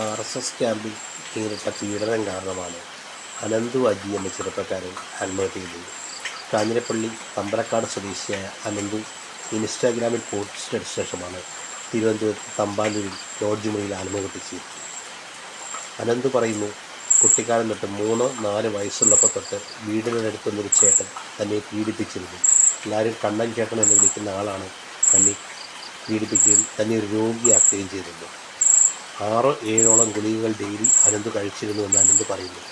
R S S ക്യാമ്പിൽ നേരിട്ട പീഡനം കാരണമാണ് അനന്തു അജി എന്ന ചെറുപ്പക്കാരൻ ആത്മഹത്യ ചെയ്തത്. കാഞ്ഞിരപ്പള്ളി തമ്പലക്കാട് സ്വദേശിയായ അനന്തു ഇൻസ്റ്റാഗ്രാമിൽ പോസ്റ്റ് ഇട്ട ശേഷമാണ് തിരുവനന്തപുരത്ത് തമ്പാനൂരിൽ ലോഡ്ജ് മുറിയിൽ ആത്മഹത്യ ചെയ്തത്. അനന്ത് പറയുന്നു കുട്ടിക്കാലം തൊട്ട് മൂന്നോ നാല് വയസ്സുള്ളപ്പോൾ തൊട്ട് വീടിനടുത്ത് നിന്നൊരു ചേട്ടൻ തന്നെ പീഡിപ്പിച്ചിരുന്നു. എല്ലാവരും കണ്ണൻ ചേട്ടൻ എന്ന് വിളിക്കുന്ന ആളാണ് തന്നെ പീഡിപ്പിക്കുകയും തന്നെ ഒരു രോഗിയാക്കുകയും ചെയ്തിരുന്നു. ആറോ ഏഴോളം ഗുളികകൾ ഡെയിലി അനന്ത് കഴിച്ചിരുന്നു എന്ന് അനന്ത് പറയുന്നു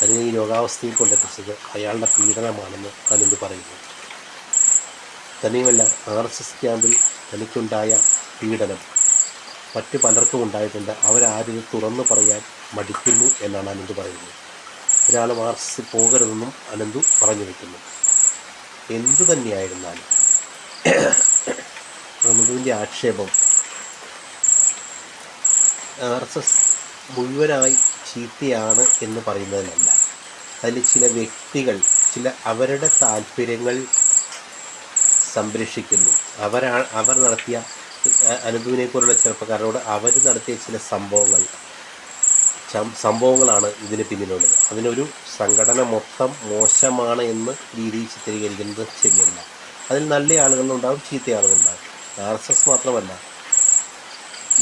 തന്നെ ഈ രോഗാവസ്ഥയിൽ കൊണ്ടെത്തിച്ചത് അയാളുടെ പീഡനമാണെന്ന് അനന്ത് പറയുന്നു. തന്നെയുമല്ല ആർ എസ് എസ് ക്യാമ്പിൽ തനിക്കുണ്ടായ പീഡനം മറ്റു പലർക്കും ഉണ്ടായിട്ടുണ്ട്. അവരാരും തുറന്നു പറയാൻ മടിക്കുന്നു എന്നാണ് അനന്ത് പറയുന്നത്. ഒരാൾ ആർ എസ് എസ് പോകരുതെന്നും അനന്തു പറഞ്ഞു വയ്ക്കുന്നു എന്തു തന്നെയായിരുന്നാലും അനന്തുവിന്റെ ആക്ഷേപം ആർ എസ് എസ് മുഴുവനായി ചീത്തയാണ് എന്ന് പറയുന്നതിനല്ല. അതിൽ ചില വ്യക്തികൾ ചില അവരുടെ താല്പര്യങ്ങൾ സംരക്ഷിക്കുന്നു. അവരാ അവർ നടത്തിയ അനുഭവിനെ പോലുള്ള ചെറുപ്പക്കാരോട് അവർ നടത്തിയ ചില സംഭവങ്ങൾ സംഭവങ്ങളാണ് ഇതിന് പിന്നിലുള്ളത്. അതിനൊരു സംഘടന മൊത്തം മോശമാണ് എന്ന് രീതിയിൽ ചിത്രീകരിക്കുന്നത് ശരിയല്ല. അതിൽ നല്ല ആളുകളുണ്ടാവും ചീത്ത ആളുകളുണ്ടാവും. ആർ എസ് എസ് മാത്രമല്ല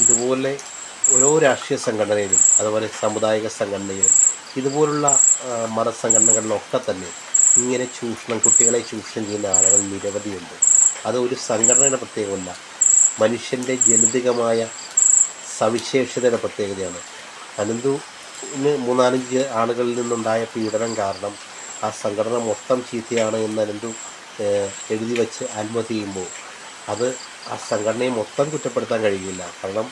ഇതുപോലെ ഓരോ രാഷ്ട്രീയ സംഘടനയിലും അതുപോലെ സാമുദായിക സംഘടനയിലും ഇതുപോലുള്ള മതസംഘടനകളിലൊക്കെ തന്നെ ഇങ്ങനെ ചൂഷണം കുട്ടികളെ ചൂഷണം ചെയ്യുന്ന ആളുകൾ നിരവധിയുണ്ട്. അത് ഒരു സംഘടനയുടെ പ്രത്യേകമല്ല മനുഷ്യന്റെ ജനിതകമായ സവിശേഷതയുടെ പ്രത്യേകതയാണ്. അനന്തുവിന് മൂന്നാലഞ്ച് ആളുകളിൽ നിന്നുണ്ടായ പീഡനം കാരണം ആ സംഘടന മൊത്തം ചീത്തയാണ് എന്ന് അനന്തു എഴുതി വച്ച് ആത്മഹത്യ ചെയ്യുമ്പോൾ അത് ആ സംഘടനയെ മൊത്തം കുറ്റപ്പെടുത്താൻ കഴിയില്ല. കാരണം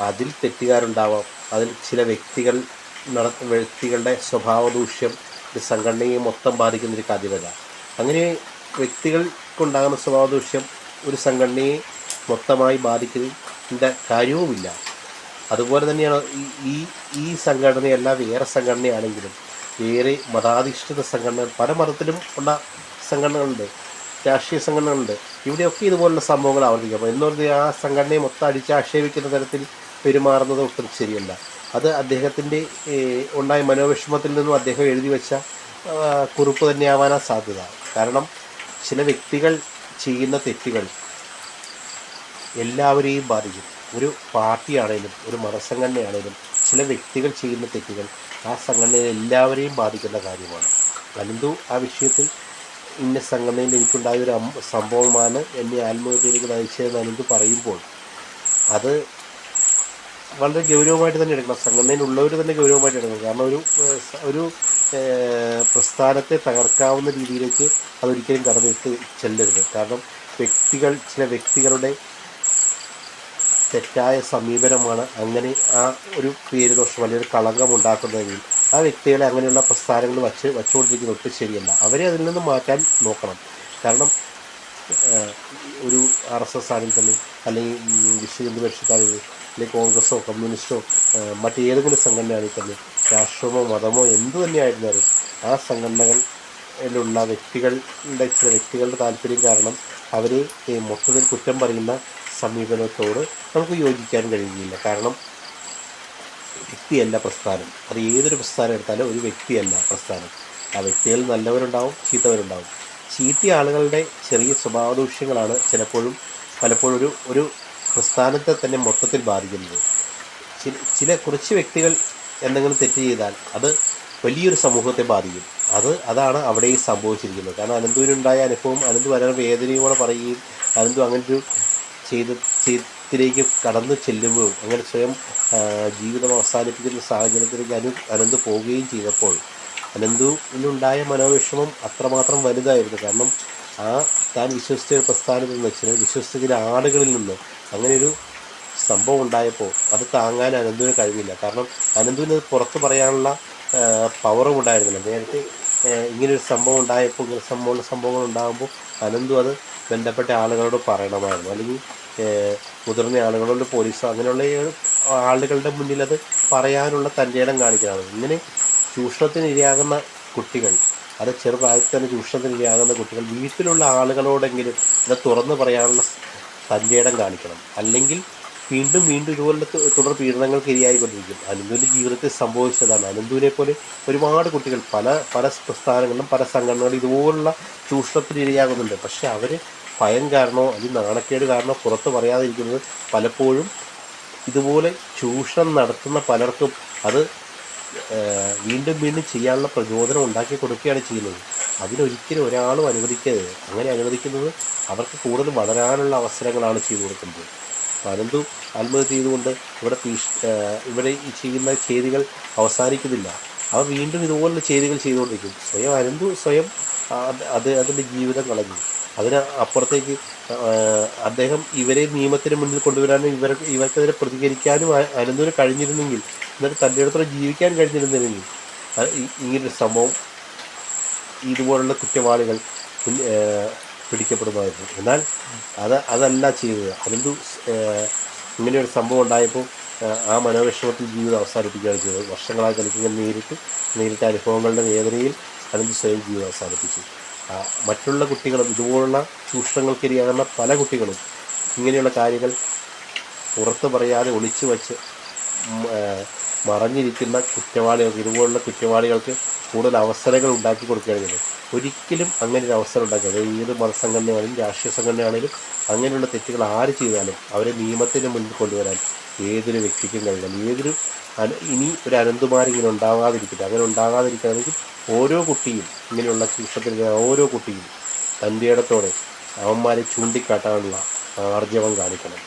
അതിൽ തെറ്റുകാരുണ്ടാവാം. അതിൽ ചില വ്യക്തികൾ നട വ്യക്തികളുടെ സ്വഭാവ ദൂഷ്യം ഒരു സംഘടനയെ മൊത്തം ബാധിക്കുന്ന ഒരു കാര്യമല്ല. അങ്ങനെ വ്യക്തികൾക്കുണ്ടാകുന്ന സ്വഭാവ ദൂഷ്യം ഒരു സംഘടനയെ മൊത്തമായി ബാധിക്കുന്നതിന്റെ കാര്യവുമില്ല. അതുപോലെ തന്നെയാണ് ഈ ഈ സംഘടനയല്ല വേറെ സംഘടനയാണെങ്കിലും വേറെ മതാധിഷ്ഠിത സംഘടന പല മതത്തിലും ഉള്ള സംഘടനകളുണ്ട് രാഷ്ട്രീയ സംഘടനകളുണ്ട്. ഇവിടെയൊക്കെ ഇതുപോലുള്ള സംഭവങ്ങൾ ആവർത്തിക്കാം എന്ന് പറഞ്ഞാൽ ആ സംഘടനയെ മൊത്തം അടിച്ചാക്ഷേപിക്കുന്ന തരത്തിൽ പെരുമാറുന്നത് ഒട്ടും ശരിയല്ല. അത് അദ്ദേഹത്തിന്റെ ഉണ്ടായ മനോവിഷമത്തിൽ നിന്നും അദ്ദേഹം എഴുതി വെച്ച കുറിപ്പ് തന്നെയാവാനാ സാധ്യത. കാരണം ചില വ്യക്തികൾ ചെയ്യുന്ന തെറ്റുകൾ എല്ലാവരെയും ബാധിക്കും. ഒരു പാർട്ടിയാണേലും ഒരു മതസംഘടനയാണേലും ചില വ്യക്തികൾ ചെയ്യുന്ന തെറ്റുകൾ ആ സംഘടനയിൽ എല്ലാവരെയും ബാധിക്കുന്ന കാര്യമാണ്. അനന്തു ആ വിഷയത്തിൽ ഇന്ന സംഘടനയിൽ എനിക്കുണ്ടായ ഒരു സംഭവമാണ് എന്നെ ആത്മഹത്യയിലേക്ക് നയിച്ചതെന്ന് അനന്തു പറയുമ്പോൾ അത് വളരെ ഗൗരവമായിട്ട് തന്നെ എടുക്കണം. സംഘടനയിലുള്ളവർ തന്നെ ഗൗരവമായിട്ട് എടുക്കണം. കാരണം ഒരു ഒരു പ്രസ്ഥാനത്തെ തകർക്കാവുന്ന രീതിയിലേക്ക് അതൊരിക്കലും കടന്നിട്ട് ചെല്ലരുത്. കാരണം വ്യക്തികൾ ചില വ്യക്തികളുടെ തെറ്റായ സമീപനമാണ് അങ്ങനെ ആ ഒരു പേര് ദോഷം അല്ലെങ്കിൽ ഒരു കളങ്കം ഉണ്ടാക്കുന്നതെങ്കിൽ ആ വ്യക്തികളെ അങ്ങനെയുള്ള പ്രസ്ഥാനങ്ങൾ വച്ച് വച്ചുകൊണ്ടിരിക്കുന്നത് ഒട്ടും ശരിയല്ല. അവരെ അതിൽ നിന്ന് മാറ്റാൻ നോക്കണം. കാരണം ഒരു ആർ എസ് എസ് ആണെങ്കിൽ തന്നെ അല്ലെങ്കിൽ വിശ്വഹിന്ദു വിശ്വ ഹിന്ദു പരിഷത്താണെങ്കിൽ അല്ലെങ്കിൽ കോൺഗ്രസോ കമ്മ്യൂണിസ്റ്റോ മറ്റേതെങ്കിലും സംഘടനയാണെങ്കിൽ തന്നെ രാഷ്ട്രമോ മതമോ എന്തു തന്നെയായിരുന്നാലും ആ സംഘടനകളിലുള്ള വ്യക്തികളുടെ ചില വ്യക്തികളുടെ താല്പര്യം കാരണം അവരെ മൊത്തത്തിൽ കുറ്റം പറയുന്ന സമീപനത്തോട് നമുക്ക് യോജിക്കാൻ കഴിയുകയില്ല കാരണം വ്യക്തിയല്ല പ്രസ്ഥാനം. അത് ഏതൊരു പ്രസ്ഥാനം എടുത്താലും ഒരു വ്യക്തിയല്ല പ്രസ്ഥാനം. ആ വ്യക്തികൾ നല്ലവരുണ്ടാവും ചീത്തവരുണ്ടാവും. ചീത്ത ആളുകളുടെ ചെറിയ സ്വഭാവദൂഷ്യങ്ങളാണ് ചിലപ്പോഴും പലപ്പോഴും ഒരു ഒരു പ്രസ്ഥാനത്തെ തന്നെ മൊത്തത്തിൽ ബാധിക്കുന്നത്. ചില ചില കുറച്ച് വ്യക്തികൾ എന്തെങ്കിലും തെറ്റ് ചെയ്താൽ അത് വലിയൊരു സമൂഹത്തെ ബാധിക്കും. അത് അതാണ് അവിടെ സംഭവിച്ചിരിക്കുന്നത്. കാരണം അനന്തുവിനുണ്ടായ അനുഭവം അനന്തു വളരെ വേദനയോടെ പറയുകയും അനന്തു അങ്ങനെ ഒരു ചെയ്ത ചെയ്തിലേക്ക് കടന്നു ചെല്ലുമ്പോഴും അങ്ങനെ സ്വയം ജീവിതം അവസാനിപ്പിക്കുന്ന സാഹചര്യത്തിലേക്ക് അനു അനന്ത് പോവുകയും ചെയ്തപ്പോൾ അനന്തുവിനുണ്ടായ മനോവിഷമം അത്രമാത്രം വലുതായിരുന്നു. കാരണം ആ താൻ വിശ്വസിച്ച ഒരു പ്രസ്ഥാനത്തിൽ നിന്ന് വെച്ചാൽ വിശ്വസിച്ച ചില ആളുകളിൽ നിന്ന് അങ്ങനെയൊരു സംഭവം ഉണ്ടായപ്പോൾ അത് താങ്ങാൻ അനന്തുവിന് കഴിവില്ല കാരണം അനന്തുവിന് അത് പുറത്ത് പറയാനുള്ള പവറും ഉണ്ടായിരുന്നില്ല. നേരത്തെ ഇങ്ങനൊരു സംഭവം ഉണ്ടായപ്പോൾ ഇങ്ങനെ സംഭവം സംഭവങ്ങൾ ഉണ്ടാകുമ്പോൾ അനന്തു അത് ബന്ധപ്പെട്ട ആളുകളോട് പറയണമായിരുന്നു. അല്ലെങ്കിൽ മുതിർന്ന ആളുകളോട് പോലീസോ അങ്ങനെയുള്ള ആളുകളുടെ മുന്നിൽ അത് പറയാനുള്ള തന്റെ ഇടം കാണിക്കണം ഇങ്ങനെ ചൂഷണത്തിന് ഇരയാകുന്ന കുട്ടികൾ അത് ചെറുപ്രായത്തിൽ തന്നെ ചൂഷണത്തിന് ഇരയാകുന്ന കുട്ടികൾ വീട്ടിലുള്ള ആളുകളോടെങ്കിലും ഇത് തുറന്നു പറയാനുള്ള തന്റെ കാണിക്കണം. അല്ലെങ്കിൽ വീണ്ടും വീണ്ടും ഇതുപോലെ തുടർ പീഡനങ്ങൾക്ക് ഇരയായിക്കൊണ്ടിരിക്കും അനന്തുവിന്റെ ജീവിതത്തിൽ സംഭവിച്ചതാണ്. അനന്തുവിനെ പോലെ ഒരുപാട് കുട്ടികൾ പല പല പ്രസ്ഥാനങ്ങളിലും പല സംഘടനകളിലും ഇതുപോലുള്ള ചൂഷണത്തിന് ഇരയാകുന്നുണ്ട്. പക്ഷേ അവർ ഭയം കാരണമോ അല്ലെങ്കിൽ നാണക്കേട് കാരണമോ പുറത്ത് പറയാതിരിക്കുന്നത് പലപ്പോഴും ഇതുപോലെ ചൂഷണം നടത്തുന്ന പലർക്കും അത് വീണ്ടും വീണ്ടും ചെയ്യാനുള്ള പ്രചോദനം ഉണ്ടാക്കി കൊടുക്കുകയാണ് ചെയ്യുന്നത്. അതിനൊരിക്കലും ഒരാളും അനുവദിക്കരുത്. അങ്ങനെ അനുവദിക്കുന്നത് അവർക്ക് കൂടുതൽ വളരാനുള്ള അവസരങ്ങളാണ് ചെയ്തു കൊടുക്കുന്നത്. പലന്തു ആത്മഹത്യ ചെയ്തുകൊണ്ട് ഇവിടെ ഭീഷ് ഇവിടെ ചെയ്യുന്ന ചെയ്തികൾ അവസാനിക്കുന്നില്ല. അവ വീണ്ടും ഇതുപോലുള്ള ചെയ്തികൾ ചെയ്തുകൊണ്ടിരിക്കും. സ്വയം അനന്തു സ്വയം അത് അതിന്റെ ജീവിതം കളഞ്ഞു. അതിന് അപ്പുറത്തേക്ക് അദ്ദേഹം ഇവരെ നിയമത്തിന് മുന്നിൽ കൊണ്ടുവരാനും ഇവർ ഇവർക്കെതിരെ പ്രതികരിക്കാനും അനന്തൂര് കഴിഞ്ഞിരുന്നെങ്കിൽ എന്നിട്ട് തന്റെ അടുത്തോടെ ജീവിക്കാൻ കഴിഞ്ഞിരുന്നില്ലെങ്കിൽ ഇങ്ങനൊരു സംഭവം ഇതുപോലുള്ള കുറ്റവാളികൾ പിടിക്കപ്പെടുമായിരുന്നു. എന്നാൽ അത് അതല്ല ചെയ്തത്. അനന്തു ഇങ്ങനെയൊരു സംഭവം ഉണ്ടായപ്പോൾ ആ മനോവിഷമത്തിൽ ജീവിതം അവസാനിപ്പിക്കുകയാണ് ചെയ്തത്. വർഷങ്ങളായി കളിക്കുന്ന നേരിട്ട് നേരിട്ട അനുഭവങ്ങളുടെ വേദനയിൽ അനന്ത് സ്വയം ജീവിതം അവസാനിപ്പിച്ചു. മറ്റുള്ള കുട്ടികളും ഇതുപോലുള്ള ചൂഷണങ്ങൾക്കിരയാകുന്ന പല കുട്ടികളും ഇങ്ങനെയുള്ള കാര്യങ്ങൾ പുറത്ത് പറയാതെ ഒളിച്ചു വച്ച് മറഞ്ഞിരിക്കുന്ന കുറ്റവാളികൾക്ക് ഇതുപോലുള്ള കുറ്റവാളികൾക്ക് കൂടുതൽ അവസരങ്ങൾ ഉണ്ടാക്കി കൊടുക്കുകയാണ് ഒരിക്കലും അങ്ങനെ ഒരു അവസരം ഉണ്ടാക്കരുത്. ഏത് മതസംഘടനയാണെങ്കിലും രാഷ്ട്രീയ സംഘടനയാണെങ്കിലും അങ്ങനെയുള്ള തെറ്റുകൾ ആര് ചെയ്താലും അവരെ നിയമത്തിന് മുന്നിൽ കൊണ്ടുവരാൻ ഏതൊരു വ്യക്തിക്കും കഴിയണം ഏതൊരു ഇനി ഒരു അനന്തമാരി ഇങ്ങനെ ഉണ്ടാകാതിരിക്കട്ടെ അങ്ങനെ ഉണ്ടാകാതിരിക്കണമെങ്കിൽ ഓരോ കുട്ടിയും ഇങ്ങനെയുള്ള ശിക്ഷത്തിൽ ഓരോ കുട്ടിയും തന്റെ ഇടത്തോടെ അവന്മാരെ ചൂണ്ടിക്കാട്ടാനുള്ള ആർജവം കാണിക്കണം.